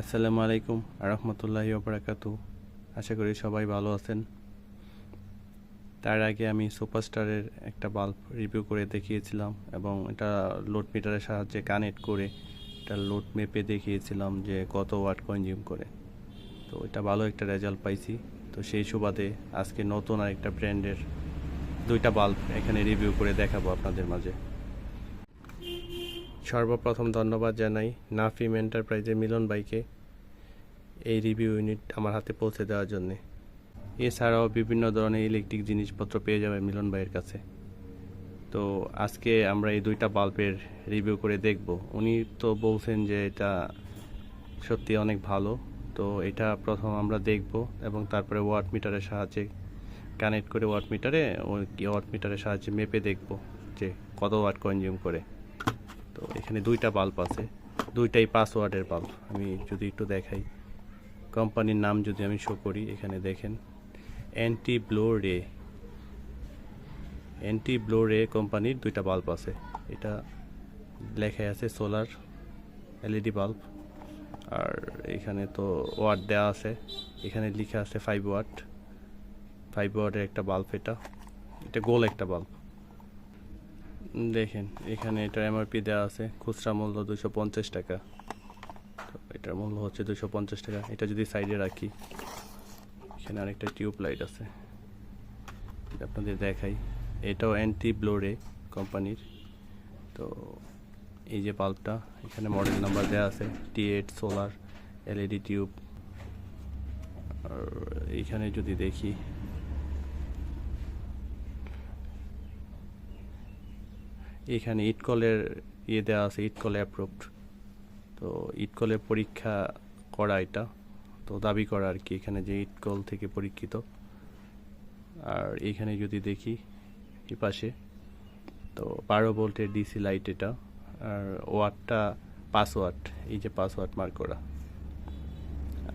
আসসালামু আলাইকুম রহমতুল্লাহি ওবরাকাতু আশা করি সবাই ভালো আছেন। তার আগে আমি সুপারস্টারের একটা বাল্ব রিভিউ করে দেখিয়েছিলাম এবং এটা লোড মিটারের সাহায্যে কানেক্ট করে এটা লোড মেপে দেখিয়েছিলাম যে কত ওয়াট কনজিউম করে। তো এটা ভালো একটা রেজাল্ট পাইছি। তো সেই সুবাদে আজকে নতুন আরেকটা ব্র্যান্ডের দুইটা বাল্ব এখানে রিভিউ করে দেখাবো আপনাদের মাঝে। সর্বপ্রথম ধন্যবাদ জানাই নাফিম এন্টারপ্রাইজের মিলন ভাইকে এই রিভিউ ইউনিট আমার হাতে পৌঁছে দেওয়ার জন্যে। এছাড়াও বিভিন্ন ধরনের ইলেকট্রিক জিনিসপত্র পেয়ে যাবে মিলন ভাইয়ের কাছে। তো আজকে আমরা এই দুইটা বাল্বের রিভিউ করে দেখব। উনি তো বলছেন যে এটা সত্যি অনেক ভালো। তো এটা প্রথম আমরা দেখব এবং তারপরে ওয়াট মিটারের সাহায্যে কানেক্ট করে ওয়াট মিটারে ওয়াট মিটারের সাহায্যে মেপে দেখব যে কত ওয়াট কনজিউম করে। তো এখানে দুইটা বাল্ব আছে। দুইটাই পাসওয়ার্ডের বাল্ব আমি যদি একটু দেখাই। কোম্পানির নাম যদি আমি শো করি, এখানে দেখেন। Anti blow ray anti blow ray কোম্পানির দুইটা বাল্ব আছে। এটা লেখা আছে সোলার এলইডি বাল্ব আর এখানে তো ওয়াট দেওয়া আছে। এখানে লেখা আছে ফাইভ ওয়াট ফাইভ ওয়াটের একটা বাল্ব এটা। এটা গোল একটা বাল্ব দেখেন, এখানে এটার এমআরপি দেওয়া আছে। খুচরা মূল্য দুশো পঞ্চাশ টাকা। এটার মূল্য হচ্ছে দুশো পঞ্চাশ টাকা। এটা যদি সাইডে রাখি, এখানে আরেকটা টিউব লাইট আছে। আপনাদের দেখাই। এটাও অ্যান্টি ব্লোরে কোম্পানির তো এই যে বাল্বটা এখানে মডেল নাম্বার দেওয়া আছে T eight solar LED tube আর এইখানে যদি দেখি এখানে ইটকলের ইয়ে দেওয়া আছে ইটকলে অ্যাপ্রুভড তো ইটকলের পরীক্ষা করা এটা, তো দাবি করা আর কি এখানে যে ইটকল থেকে পরীক্ষিত। আর এখানে যদি দেখি এই পাশে, তো বারো ভোল্টের ডিসি লাইট এটা, আর ওয়াটটা পাসওয়ার্ড, এই যে পাঁচ ওয়াট মার্ক করা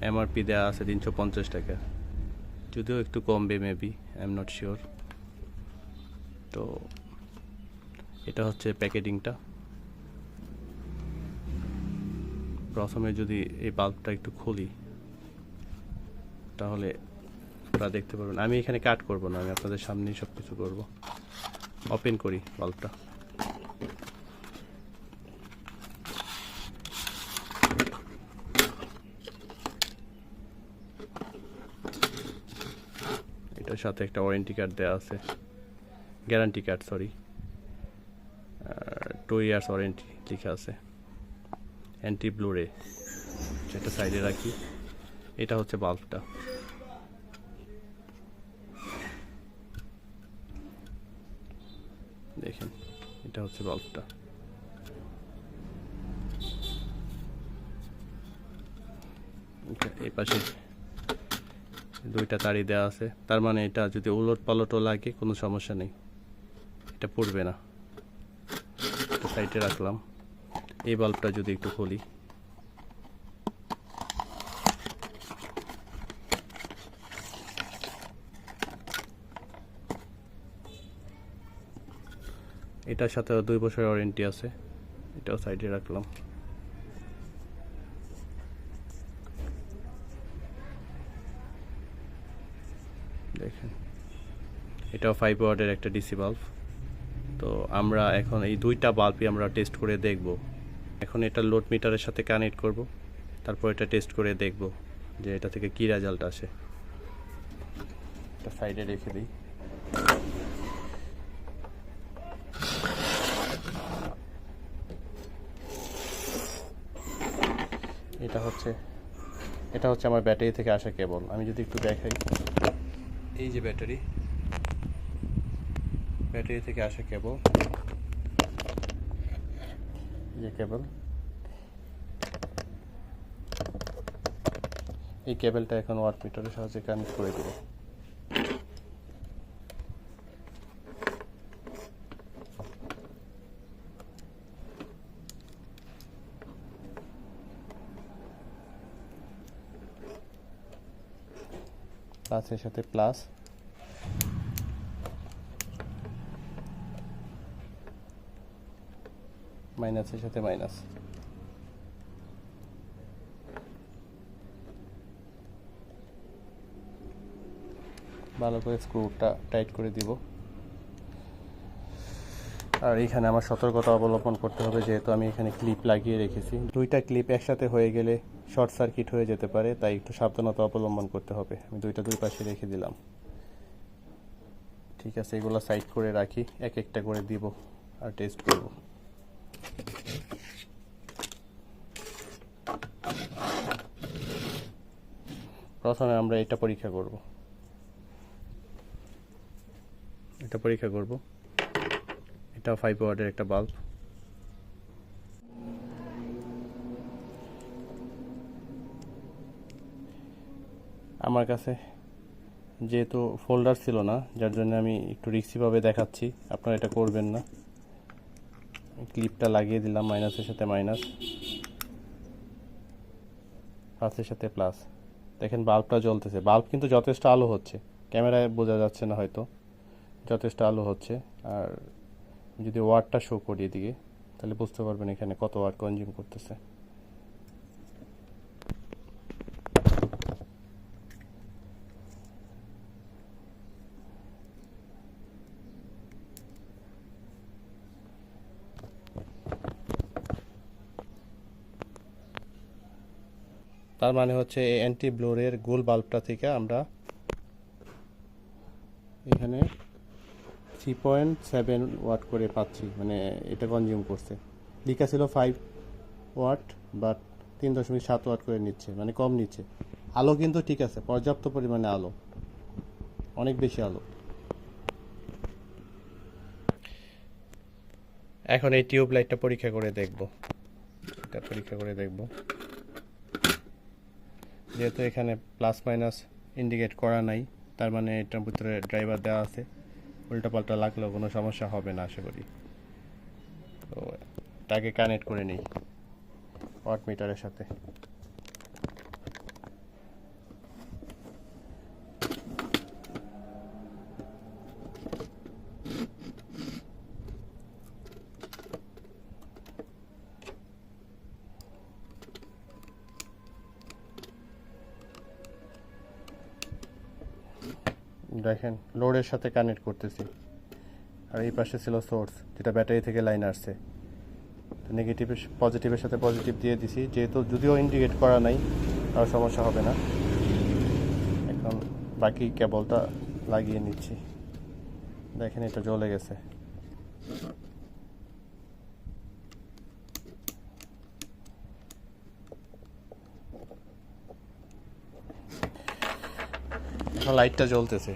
এমআরপি দেওয়া আছে তিনশো পঞ্চাশ টাকা। যদিও একটু কমবে maybe I am not sure তো এটা হচ্ছে প্যাকেটিংটা। প্রথমে যদি এই বাল্বটা একটু খুলি, তাহলে আপনারা দেখতে পারবেন। আমি এখানে কাট করব না, আমি আপনাদের সামনেই সব কিছু করব। ওপেন করি বাল্বটা এটার সাথে একটা ওয়ারেন্টি কার্ড দেওয়া আছে। Guarantee card sorry two years warranty লেখা আছে। অ্যান্টি ব্লুরে সেটা সাইডে রাখি। এটা হচ্ছে বাল্বটা দেখেন, এটা হচ্ছে বাল্বটা এই পাশে দুইটা তাড়ি দেওয়া আছে। তার মানে এটা যদি উলট পালটও লাগে, কোনো সমস্যা নেই। এটা পড়বে না। সাইডে রাখলাম। এই বাল্বটা যদি একটু খুলি। এটার সাথে দুই বছরের ওয়ারেন্টি আছে। এটাও সাইডে রাখলাম। দেখেন। এটাও ফাইভ ওয়ার্ডের একটা ডিসি বাল্ব তো আমরা এখন এই দুইটা বাল্বই আমরা টেস্ট করে দেখব। এখন এটা লোড মিটারের সাথে কানেক্ট করব, তারপর এটা টেস্ট করে দেখব যে এটা থেকে কী রেজাল্ট আসে। এটা সাইডে রেখে দিই। এটা হচ্ছে এটা হচ্ছে আমার ব্যাটারি থেকে আসা কেবল আমি যদি একটু দেখাই। এই যে ব্যাটারি। ব্যাটারি থেকে আসা কেবল। যে কেবল। এই কেবলটা এখন ওয়াট মিটারের সাহায্যে কানেক্ট করে দেবো। প্লাসের সাথে প্লাস। মাইনাসের সাথে মাইনাস। ভালো করে স্ক্রুটা টাইট করে দিব। আর এখানে আমার সতর্কতা অবলম্বন করতে হবে, যেহেতু আমি এখানে ক্লিপ লাগিয়ে রেখেছি। দুইটা ক্লিপ একসাথে হয়ে গেলে শর্ট সার্কিট হয়ে যেতে পারে, তাই একটু সাবধানতা অবলম্বন করতে হবে। আমি দুইটা দুই পাশে রেখে দিলাম। ঠিক আছে, এগুলো সাইড করে রাখি, এক একটা করে দিব আর টেস্ট করব। প্রথমে আমরা এটা পরীক্ষা করব। এটা পরীক্ষা করব। এটা ফাইভ ওয়ার্ডের একটা বাল্ব আমার কাছে যেহেতু ফোল্ডার ছিল না যার জন্য আমি একটু রিক্সিভাবে দেখাচ্ছি। আপনারা এটা করবেন না। ক্লিপটা লাগিয়ে দিলাম মাইনাসের সাথে মাইনাস প্লাসের সাথে প্লাস দেখেন বাল্বটা জ্বলতেছে। বাল্ব কিন্তু যথেষ্ট আলো হচ্ছে। ক্যামেরায় বোঝা যাচ্ছে না হয়তো। যথেষ্ট আলো হচ্ছে। আর যদি ওয়ার্ডটা শো করি এদিকে, তাহলে বুঝতে পারবেন এখানে কত ওয়ার্ড কনজিউম করতেছে। তার মানে হচ্ছে এই অ্যান্টি ব্লোরের গোল বাল্বটা থেকে আমরা এখানে থ্রি পয়েন্ট সেভেন ওয়াট করে পাচ্ছি মানে এটা কনজিউম করছে। লিখা ছিল ফাইভ ওয়াট বাট তিন দশমিক সাত ওয়াট করে নিচ্ছে মানে কম নিচ্ছে। আলো কিন্তু ঠিক আছে, পর্যাপ্ত পরিমাণে আলো। অনেক বেশি আলো। এখন এই টিউব লাইটটা পরীক্ষা করে দেখব। এটা পরীক্ষা করে দেখব। যেহেতু এখানে প্লাস মাইনাস ইন্ডিকেট করা নাই, তার মানে এটার ভিতরে ড্রাইভার দেওয়া আছে, উল্টাপাল্টা লাগলেও কোনো সমস্যা হবে না, আশা করি। তো তাকে কানেক্ট করে নিই ওয়াট মিটারের সাথে। দেখেন, লোডের সাথে কানেক্ট করতেছি। আর এই পাশে ছিল সোর্স যেটা ব্যাটারি থেকে লাইন আসছে। তো নেগেটিভের পজিটিভের সাথে পজিটিভ দিয়ে দিছি। যেহেতু যদিও ইন্ডিকেট করা নাই তার সমস্যা হবে না। এখন বাকি কেবলটা লাগিয়ে নিচ্ছি। দেখেন এটা জ্বলে গেছে। লাইটটা জ্বলতেছে।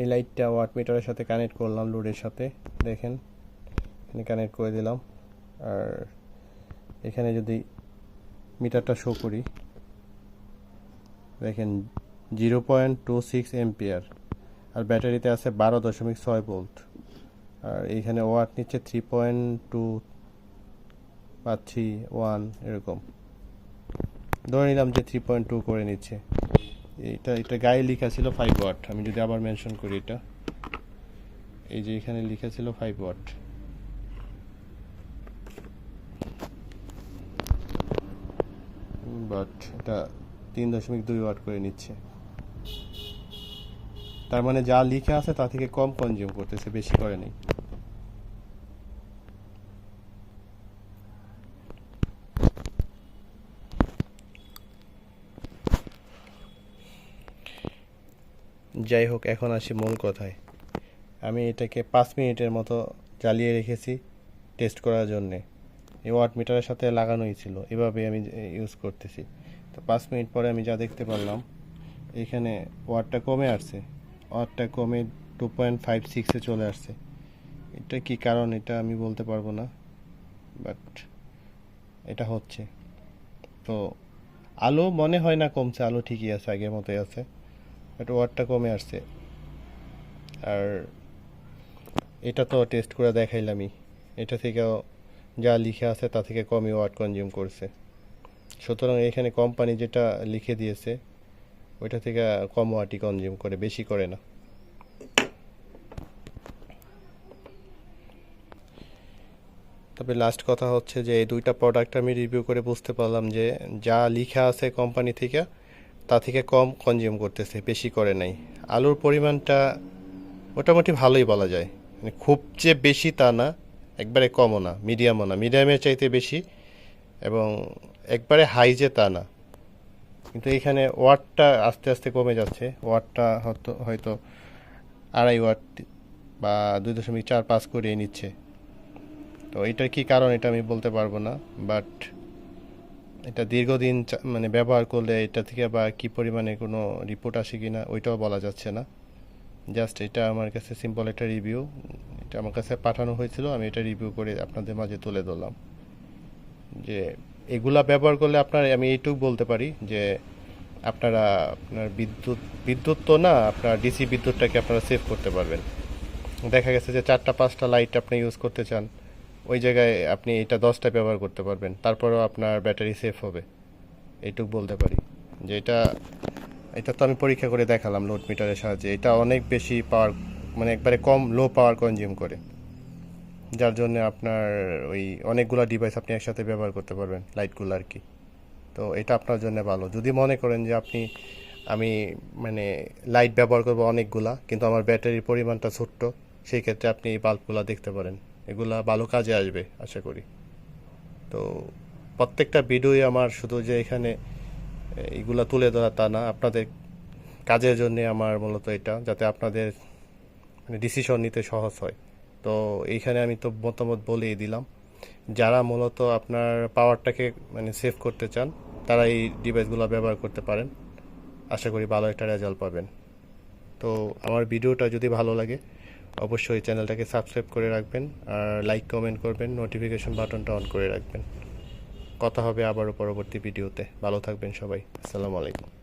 এই লাইটটা ওয়াট মিটারের সাথে কানেক্ট করলাম, লোডের সাথে। দেখেন, এখানে কানেক্ট করে দিলাম। আর এখানে যদি মিটারটা শো করি, দেখেন zero point two six ampere আর ব্যাটারিতে আছে বারো দশমিক ছয় ভোল্ট আর এইখানে ওয়াট নিচ্ছে থ্রি পয়েন্ট টু পাচ্ছি ওয়ান এরকম। ধরে নিলাম যে থ্রি পয়েন্ট টু করে নিচ্ছে। এটা এটা গায়ে লেখা ছিল ফাইভ ওয়াট আমি যদি আবার মেনশন করি এটা। এই যে এখানে লেখা ছিল ফাইভ ওয়াট বাট এটা তিন দশমিক দুই ওয়াট করে নিচ্ছে। তার মানে যা লিখে আছে তা থেকে কম কনজিউম করতেছে, বেশি করে নেই। যাই হোক, এখন আসি মূল কথায়। আমি এটাকে পাঁচ মিনিটের মতো জ্বালিয়ে রেখেছি টেস্ট করার জন্যে। এই ওয়াট মিটারের সাথে লাগানোই ছিল এভাবে আমি ইউজ করতেছি। তো পাঁচ মিনিট পরে আমি যা দেখতে পারলাম, এখানে ওয়াটটা কমে আসছে। ওয়াটটা কমে টু পয়েন্ট ফাইভ সিক্সে চলে আসছে। এটা কি কারণ এটা আমি বলতে পারব না বাট এটা হচ্ছে। তো আলো মনে হয় না কমছে, আলো ঠিকই আছে, আগের মতোই আছে। বাট ওয়াটটা কমে আসছে। আর এটা তো টেস্ট করে দেখাইলামই। এটা থেকেও যা লিখে আছে তা থেকে কমই ওয়াট কনজিউম করছে। সুতরাং এখানে কোম্পানি যেটা লিখে দিয়েছে, ওইটা থেকে কম ওয়াটই কনজিউম করে, বেশি করে না। তবে লাস্ট কথা হচ্ছে যে, এই দুইটা প্রোডাক্ট আমি রিভিউ করে বুঝতে পারলাম যে, যা লিখা আছে কোম্পানি থেকে তা থেকে কম কনজিউম করতেছে, বেশি করে নাই। আলুর পরিমাণটা মোটামুটি ভালোই বলা যায়। মানে খুব যে বেশি তা না, একবারে কমও না মিডিয়ামও না। মিডিয়ামের চাইতে বেশি এবং একবারে হাই যে তা না। কিন্তু এখানে ওয়াটটা আস্তে আস্তে কমে যাচ্ছে। ওয়াটটা হয়তো হয়তো আড়াই ওয়াট বা দুই দশমিক চার পাঁচ করে নিচ্ছে। তো এটার কি কারণ এটা আমি বলতে পারব না বাট এটা দীর্ঘদিন মানে ব্যবহার করলে এটা থেকে বা কি পরিমাণে কোনো রিপোর্ট আসে কি না ওইটাও বলা যাচ্ছে না। জাস্ট এটা আমার কাছে সিম্পল একটা রিভিউ এটা আমার কাছে পাঠানো হয়েছিল, আমি এটা রিভিউ করে আপনাদের মাঝে তুলে ধরলাম। যে এগুলা ব্যবহার করলে আপনার, আমি এইটুকু বলতে পারি যে আপনারা, আপনার বিদ্যুৎ বিদ্যুৎ তো না, আপনার ডিসি বিদ্যুৎটাকে আপনারা সেভ করতে পারবেন। দেখা গেছে যে চারটা, পাঁচটা লাইট আপনি ইউজ করতে চান ওই জায়গায় আপনি এটা দশটা ব্যবহার করতে পারবেন। তারপরেও আপনার ব্যাটারি সেফ হবে। এইটুকু বলতে পারি। যে এটা এটা তো আমি পরীক্ষা করে দেখালাম লোড মিটারের সাহায্যে। এটা অনেক বেশি পাওয়ার মানে একবারে কম লো পাওয়ার কনজিউম করে। যার জন্য আপনার ওই অনেকগুলো ডিভাইস আপনি একসাথে ব্যবহার করতে পারবেন লাইটগুলো আর কি। তো এটা আপনার জন্য ভালো। যদি মনে করেন যে আপনি, আমি মানে লাইট ব্যবহার করব অনেকগুলা, কিন্তু আমার ব্যাটারির পরিমাণটা ছোট্ট, সেই ক্ষেত্রে আপনি এই বাল্বগুলো দেখতে পারেন। এগুলা ভালো কাজে আসবে, আশা করি। তো প্রত্যেকটা ভিডিওই আমার শুধু যে এখানে এইগুলা তুলে ধরা তা না, আপনাদের কাজের জন্য আমার মূলত এটা, যাতে আপনাদের মানে ডিসিশন নিতে সহজ হয়। তো এইখানে আমি তো মতামত বলেই দিলাম। যারা মূলত আপনার পাওয়ারটাকে মানে সেভ করতে চান, তারা এই ডিভাইসগুলো ব্যবহার করতে পারেন। আশা করি ভালো একটা রেজাল্ট পাবেন। তো আমার ভিডিওটা যদি ভালো লাগে অবশ্যই চ্যানেলটাকে সাবস্ক্রাইব করে রাখবেন আর লাইক, কমেন্ট করবেন, নোটিফিকেশন বাটনটা অন করে রাখবেন। কথা হবে আবারও পরবর্তী ভিডিওতে। ভালো থাকবেন সবাই। আসসালামু আলাইকুম।